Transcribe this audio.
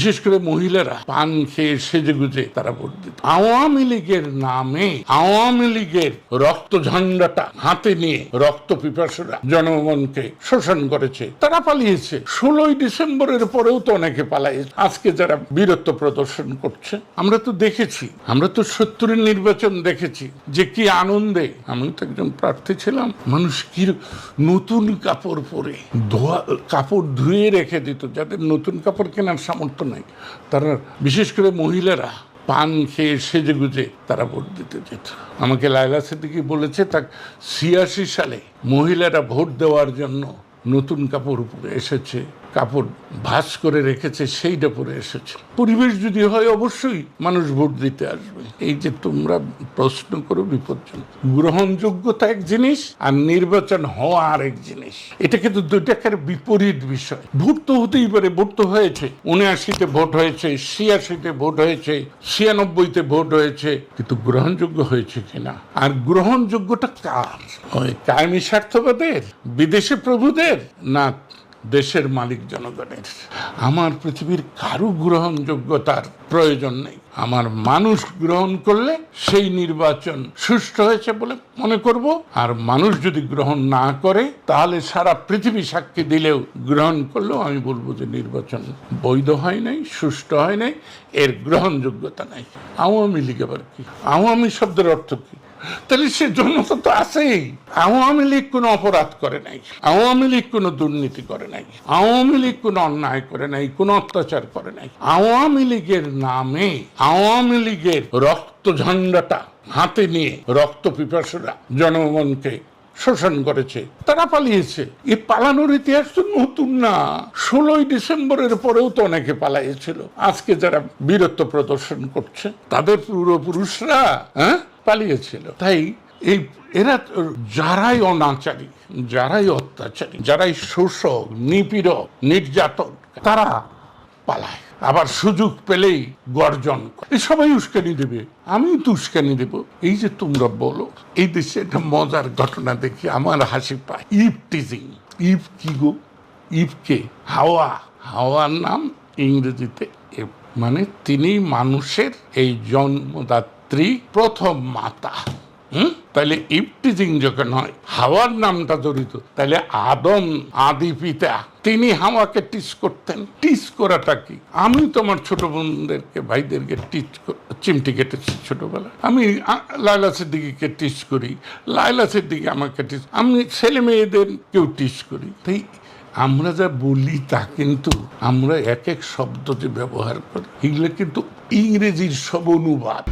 বিশেষ করে মহিলারা পান খেয়ে সেজে গুজে তারা ভোট দিত। আওয়ামী লীগের নামে আওয়ামী লীগের রক্ত ঝান্ডাটা হাতে নিয়ে রক্ত পিপাসুরা জনগণকে শোষণ করেছে, তারা পালিয়েছে। ষোলোই ডিসেম্বরের পরেও তো অনেকে পালাইছে আজকে যারা বীরত্ব প্রদর্শন করছে, আমরা তো দেখেছি, আমরা তো সত্তরের নির্বাচন দেখেছি। যে কি আনন্দে, আমি তো একজন প্রার্থী ছিলাম, মানুষ কি নতুন কাপড় পরে ধোয়া, কাপড় ধুয়ে রেখে দিত, যাদের নতুন কাপড় কেনার সামর্থ্য নাই। তারা বিশেষ করে মহিলারা পান খেয়ে সেজে গুজে তারা ভোট দিতে যেত। আমাকে লাইলা সিদ্দিকি বলেছে তা ছিয়াশি সালে মহিলারা ভোট দেওয়ার জন্য নতুন কাপড় উপরে এসেছে, কাপড় ভাস করে রেখেছে সেইটা পরে এসেছে। পরিবেশ যদি হয় অবশ্যই মানুষ ভোট দিতে আসবে। এই যে তোমরা প্রশ্ন করো বিপজ্জনক। গ্রহণযোগ্যতা এক জিনিস আর নির্বাচন হওয়া আরেক জিনিস। এটা কিন্তু দুইটাকার বিপরীত বিষয়। ভোট তো হতেই পারে, ভোট তো হয়েছে। উনআশিতে ভোট হয়েছে, ছিয়াশিতে ভোট হয়েছে, ছিয়ানব্বইতে ভোট হয়েছে, কিন্তু গ্রহণযোগ্য হয়েছে কিনা? আর গ্রহণযোগ্যটা কার? ওই কায়েমি স্বার্থবাদের বিদেশে প্রভুদের? না, দেশের মালিক জনগণের। আমার পৃথিবীর কারও গ্রহণযোগ্যতার প্রয়োজন নেই। আমার মানুষ গ্রহণ করলে সেই নির্বাচন সুষ্ঠু হয়েছে বলে মনে করব। আর মানুষ যদি গ্রহণ না করে, তাহলে সারা পৃথিবী সাক্ষী দিলেও গ্রহণ করলেও আমি বলব যে নির্বাচন বৈধ হয় নাই, সুষ্ঠু হয় নাই, এর গ্রহণযোগ্যতা নাই। আওয়ামী লীগ আবার কি? আওয়ামী শব্দের অর্থ কি? তাহলে সে জনতা তো আছেই। আওয়ামী লীগ কোনো অপরাধ করে নাই, আওয়ামী লীগ কোনো দুর্নীতি করে নাই, আওয়ামী লীগ কোনো অন্যায় করে নাই, কোনো অত্যাচার করে নাই। আওয়ামী লীগের নামে, আওয়ামী লীগের রক্ত ঝান্ডাটা হাতে নিয়ে রক্ত পিপাসুরা জনগণকে শোষণ করেছে, তারা পালিয়েছে। এই পালানোর ইতিহাস তো নতুন না। ষোলোই ডিসেম্বরের পরেও তো অনেকে পালাইয়েছিল। আজকে যারা বীরত্ব প্রদর্শন করছে, তাদের পূর্বপুরুষরা হ্যাঁ? পালিয়েছিল। তাই এই এরা যারাই অনাচারী, যারাই অত্যাচারী, যারাই শোষক, নিপীড়ক, নির্যাতন, তারা পালায়। আবার সুযোগ পেলেই গর্জন। এই সবাই উস্কানি দেবে আমি তো উস্কানি দেব। এই যে তোমরা বলো, এই দেশে একটা মজার ঘটনা দেখি, আমার হাসি পায়। If teasing. ইফ কি গো? ইফকে হাওয়া। হাওয়ার নাম ইংরেজিতে মানে তিনি মানুষের এই জন্মদাত্রী। প্রথম মাতা, হুম? তাহলে ইফটিজিং যখন হয়, হাওয়ার নামটা জড়িত, তাহলে আদম আদি পিতা, তিনি হাওয়াকে টিচ করতেন। টিচ করাটা কি? আমি তোমার ছোট বোনদেরকে, ভাইদেরকে টিচ চিমটি কেটেছি ছোটবেলা আমি লাইলা সিদ্দিকিকে টিচ করি লাইলা সিদ্দিকি আমাকে টিচ আমি ছেলে মেয়েদের কেউ টিচ করি। তাই আমরা যা বলি তা কিন্তু আমরা এক এক শব্দ যে ব্যবহার করি, এগুলো কিন্তু ইংরেজির সব অনুবাদ।